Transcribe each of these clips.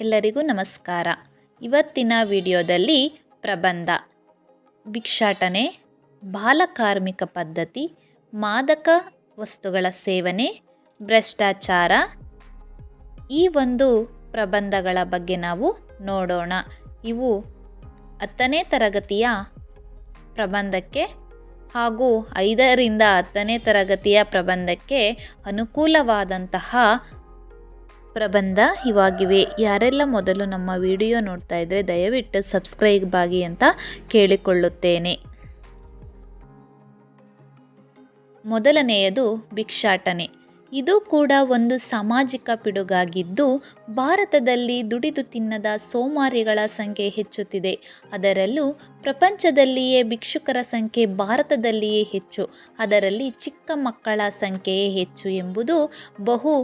ಎಲ್ಲರಿಗೂ ನಮಸ್ಕಾರ. ಇವತ್ತಿನ ವಿಡಿಯೋದಲ್ಲಿ ಪ್ರಬಂಧ. ಭಿಕ್ಷಾಟನೆ ಬಾಲಕಾರ್ಮಿಕ ಪದ್ಧತಿ, ಮಾದಕ ವಸ್ತುಗಳ ಸೇವನೆ, ಭ್ರಷ್ಟಾಚಾರ. ಈ ಒಂದು ಪ್ರಬಂಧಗಳ ಬಗ್ಗೆ ನಾವು ನೋಡೋಣ. ಇವು ಹತ್ತನೇ ತರಗತಿಯ ಪ್ರಬಂಧಕ್ಕೆ ಹಾಗೂ ಐದರಿಂದ ಹತ್ತನೇ ತರಗತಿಯ ಪ್ರಬಂಧಕ್ಕೆ ಅನುಕೂಲವಾದಂತಹ ಪ್ರಬಂಧ ಇವಾಗಿವೆ. ಯಾರೆಲ್ಲ ಮೊದಲು ನಮ್ಮ ವಿಡಿಯೋ ನೋಡ್ತಾ ಇದ್ದರೆ ದಯವಿಟ್ಟು ಸಬ್ಸ್ಕ್ರೈಬ್ ಆಗಿ ಅಂತ ಕೇಳಿಕೊಳ್ಳುತ್ತೇನೆ. ಮೊದಲನೆಯದು ಭಿಕ್ಷಾಟನೆ. ಇದು ಕೂಡ ಒಂದು ಸಾಮಾಜಿಕ ಪಿಡುಗಾಗಿದ್ದು, ಭಾರತದಲ್ಲಿ ದುಡಿದು ತಿನ್ನದ ಸೋಮಾರಿಗಳ ಸಂಖ್ಯೆ ಹೆಚ್ಚುತ್ತಿದೆ. ಅದರಲ್ಲೂ ಪ್ರಪಂಚದಲ್ಲಿಯೇ ಭಿಕ್ಷುಕರ ಸಂಖ್ಯೆ ಭಾರತದಲ್ಲಿಯೇ ಹೆಚ್ಚು. ಅದರಲ್ಲಿ ಚಿಕ್ಕ ಮಕ್ಕಳ ಸಂಖ್ಯೆಯೇ ಹೆಚ್ಚು ಎಂಬುದು ಬಹು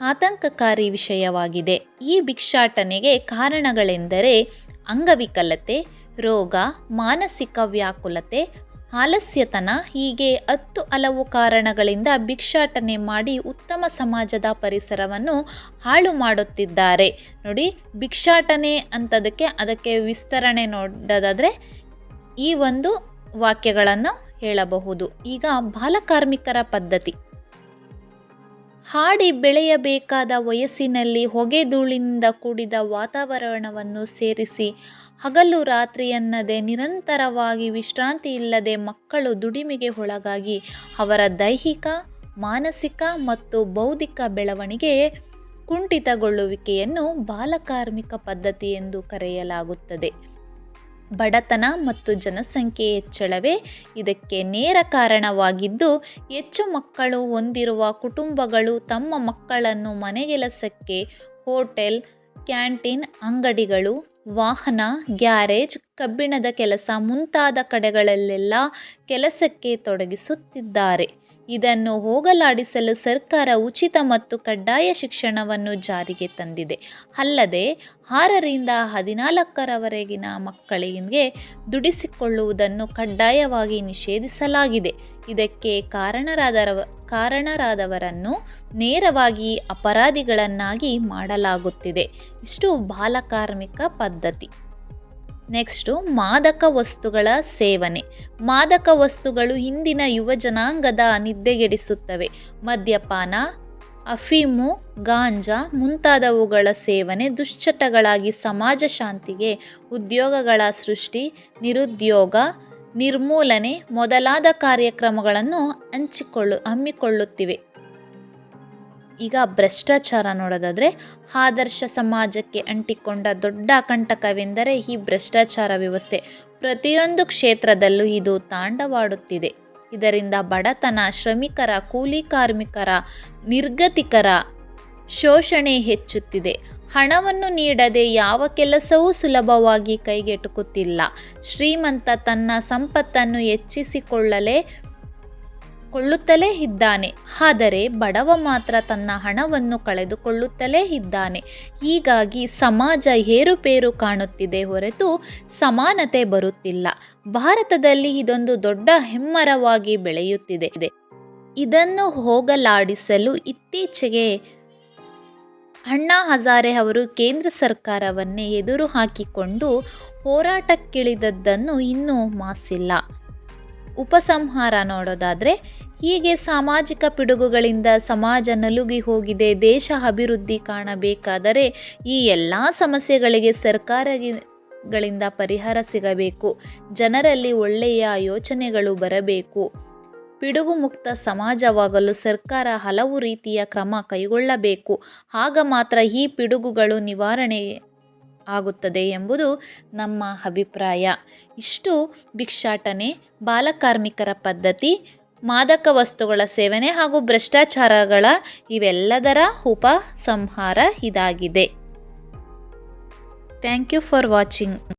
ಆತಂಕಕಾರಿ ವಿಷಯವಾಗಿದೆ. ಈ ಭಿಕ್ಷಾಟನೆಗೆ ಕಾರಣಗಳೆಂದರೆ ಅಂಗವಿಕಲತೆ, ರೋಗ, ಮಾನಸಿಕ ವ್ಯಾಕುಲತೆ ಆಲಸ್ಯತನ ಹೀಗೆ ಹತ್ತು ಹಲವು ಕಾರಣಗಳಿಂದ ಭಿಕ್ಷಾಟನೆ ಮಾಡಿ ಉತ್ತಮ ಸಮಾಜದ ಪರಿಸರವನ್ನು ಹಾಳು ಮಾಡುತ್ತಿದ್ದಾರೆ. ನೋಡಿ, ಭಿಕ್ಷಾಟನೆ ಅಂತದಕ್ಕೆ ಅದಕ್ಕೆ ವಿಸ್ತರಣೆ ನೋಡೋದಾದರೆ ಈ ಒಂದು ವಾಕ್ಯಗಳನ್ನು ಹೇಳಬಹುದು. ಈಗ ಬಾಲಕಾರ್ಮಿಕರ ಪದ್ಧತಿ. ಹಾಡಿ ಬೆಳೆಯಬೇಕಾದ ವಯಸ್ಸಿನಲ್ಲಿ ಹೊಗೆ ಧೂಳಿನಿಂದ ಕೂಡಿದ ವಾತಾವರಣವನ್ನು ಸೇರಿಸಿ ಹಗಲು ರಾತ್ರಿಯನ್ನದೆ ನಿರಂತರವಾಗಿ ವಿಶ್ರಾಂತಿ ಇಲ್ಲದೆ ಮಕ್ಕಳು ದುಡಿಮೆಗೆ ಒಳಗಾಗಿ ಅವರ ದೈಹಿಕ, ಮಾನಸಿಕ ಮತ್ತು ಬೌದ್ಧಿಕ ಬೆಳವಣಿಗೆ ಕುಂಠಿತಗೊಳ್ಳುವಿಕೆಯನ್ನು ಬಾಲಕಾರ್ಮಿಕ ಪದ್ಧತಿ ಎಂದು ಕರೆಯಲಾಗುತ್ತದೆ. ಬಡತನ ಮತ್ತು ಜನಸಂಖ್ಯೆ ಹೆಚ್ಚಳವೇ ಇದಕ್ಕೆ ನೇರ ಕಾರಣವಾಗಿದ್ದು, ಹೆಚ್ಚು ಮಕ್ಕಳು ಹೊಂದಿರುವ ಕುಟುಂಬಗಳು ತಮ್ಮ ಮಕ್ಕಳನ್ನು ಮನೆಗೆಲಸಕ್ಕೆ, ಹೋಟೆಲ್, ಕ್ಯಾಂಟೀನ್ ಅಂಗಡಿಗಳು ವಾಹನ, ಗ್ಯಾರೇಜ್, ಕಬ್ಬಿಣದ ಕೆಲಸ ಮುಂತಾದ ಕಡೆಗಳಲ್ಲೆಲ್ಲ ಕೆಲಸಕ್ಕೆ ತೊಡಗಿಸುತ್ತಿದ್ದಾರೆ. ಇದನ್ನು ಹೋಗಲಾಡಿಸಲು ಸರ್ಕಾರ ಉಚಿತ ಮತ್ತು ಕಡ್ಡಾಯ ಶಿಕ್ಷಣವನ್ನು ಜಾರಿಗೆ ತಂದಿದೆ. ಅಲ್ಲದೆ, ಆರರಿಂದ ಹದಿನಾಲ್ಕರವರೆಗಿನ ಮಕ್ಕಳಿಗೆ ದುಡಿಸಿಕೊಳ್ಳುವುದನ್ನು ಕಡ್ಡಾಯವಾಗಿ ನಿಷೇಧಿಸಲಾಗಿದೆ. ಇದಕ್ಕೆ ಕಾರಣರಾದರವ ಕಾರಣರಾದವರನ್ನು ನೇರವಾಗಿ ಅಪರಾಧಿಗಳನ್ನಾಗಿ ಮಾಡಲಾಗುತ್ತಿದೆ. ಇಷ್ಟು ಬಾಲಕಾರ್ಮಿಕ ಪದ್ಧತಿ. ನೆಕ್ಸ್ಟು ಮಾದಕ ವಸ್ತುಗಳ ಸೇವನೆ. ಮಾದಕ ವಸ್ತುಗಳು ಇಂದಿನ ಯುವ ಜನಾಂಗದ ನಿದ್ದೆಗೆಡಿಸುತ್ತವೆ. ಮದ್ಯಪಾನ, ಅಫೀಮು, ಗಾಂಜಾ ಮುಂತಾದವುಗಳ ಸೇವನೆ ದುಶ್ಚಟಗಳಾಗಿ ಸಮಾಜ ಶಾಂತಿಗೆ, ಉದ್ಯೋಗಗಳ ಸೃಷ್ಟಿ, ನಿರುದ್ಯೋಗ, ನಿರ್ಮೂಲನೆ ಮೊದಲಾದ ಕಾರ್ಯಕ್ರಮಗಳನ್ನು ಹಂಚಿಕೊಳ್ಳು ಹಮ್ಮಿಕೊಳ್ಳುತ್ತಿವೆ ಈಗ ಭ್ರಷ್ಟಾಚಾರ ನೋಡೋದಾದರೆ ಆದರ್ಶ ಸಮಾಜಕ್ಕೆ ಅಂಟಿಕೊಂಡ ದೊಡ್ಡ ಕಂಟಕವೆಂದರೆ ಈ ಭ್ರಷ್ಟಾಚಾರ ವ್ಯವಸ್ಥೆ. ಪ್ರತಿಯೊಂದು ಕ್ಷೇತ್ರದಲ್ಲೂ ಇದು ತಾಂಡವಾಡುತ್ತಿದೆ. ಇದರಿಂದ ಬಡತನ, ಶ್ರಮಿಕರ, ಕೂಲಿ ಕಾರ್ಮಿಕರ, ನಿರ್ಗತಿಕರ ಶೋಷಣೆ ಹೆಚ್ಚುತ್ತಿದೆ. ಹಣವನ್ನು ನೀಡದೆ ಯಾವ ಕೆಲಸವೂ ಸುಲಭವಾಗಿ ಕೈಗೆಟುಕುತ್ತಿಲ್ಲ. ಶ್ರೀಮಂತ ತನ್ನ ಸಂಪತ್ತನ್ನು ಹೆಚ್ಚಿಸಿಕೊಳ್ಳಲೇ ಕೊಳ್ಳುತ್ತಲೇ ಇದ್ದಾನೆ. ಆದರೆ ಬಡವ ಮಾತ್ರ ತನ್ನ ಹಣವನ್ನು ಕಳೆದುಕೊಳ್ಳುತ್ತಲೇ ಇದ್ದಾನೆ. ಹೀಗಾಗಿ ಸಮಾಜ ಏರುಪೇರು ಕಾಣುತ್ತಿದೆ ಹೊರತು ಸಮಾನತೆ ಬರುತ್ತಿಲ್ಲ. ಭಾರತದಲ್ಲಿ ಇದೊಂದು ದೊಡ್ಡ ಹೆಮ್ಮರವಾಗಿ ಬೆಳೆಯುತ್ತಿದೆ. ಇದನ್ನು ಹೋಗಲಾಡಿಸಲು ಇತ್ತೀಚೆಗೆ ಅಣ್ಣಾ ಹಜಾರೆ ಅವರು ಕೇಂದ್ರ ಸರ್ಕಾರವನ್ನೇ ಎದುರು ಹಾಕಿಕೊಂಡು ಹೋರಾಟಕ್ಕಿಳಿದದ್ದನ್ನು ಇನ್ನೂ ಮಾಸಿಲ್ಲ. ಉಪಸಂಹಾರ ನೋಡೋದಾದರೆ ಹೀಗೆ ಸಾಮಾಜಿಕ ಪಿಡುಗುಗಳಿಂದ ಸಮಾಜ ನಲುಗಿ ಹೋಗಿದೆ, ದೇಶ ಅಭಿವೃದ್ಧಿ ಕಾಣಬೇಕಾದರೆ ಈ ಎಲ್ಲ ಸಮಸ್ಯೆಗಳಿಗೆ ಸರ್ಕಾರಗಳಿಂದ ಪರಿಹಾರ ಸಿಗಬೇಕು, ಜನರಲ್ಲಿ ಒಳ್ಳೆಯ ಯೋಚನೆಗಳು ಬರಬೇಕು. ಪಿಡುಗು ಮುಕ್ತ ಸಮಾಜವಾಗಲು ಸರ್ಕಾರ ಹಲವು ರೀತಿಯ ಕ್ರಮ ಕೈಗೊಳ್ಳಬೇಕು, ಆಗ ಮಾತ್ರ ಈ ಪಿಡುಗುಗಳು ನಿವಾರಣೆ ಆಗುತ್ತದೆ ಎಂಬುದು ನಮ್ಮ ಅಭಿಪ್ರಾಯ. ಇಷ್ಟು, ಭಿಕ್ಷಾಟನೆ, ಬಾಲಕಾರ್ಮಿಕರ ಪದ್ಧತಿ. ಮಾದಕ ವಸ್ತುಗಳ ಸೇವನೆ ಹಾಗೂ ಭ್ರಷ್ಟಾಚಾರಗಳ ಇವೆಲ್ಲದರ ಉಪಸಂಹಾರ ಇದಾಗಿದೆ. Thank you for watching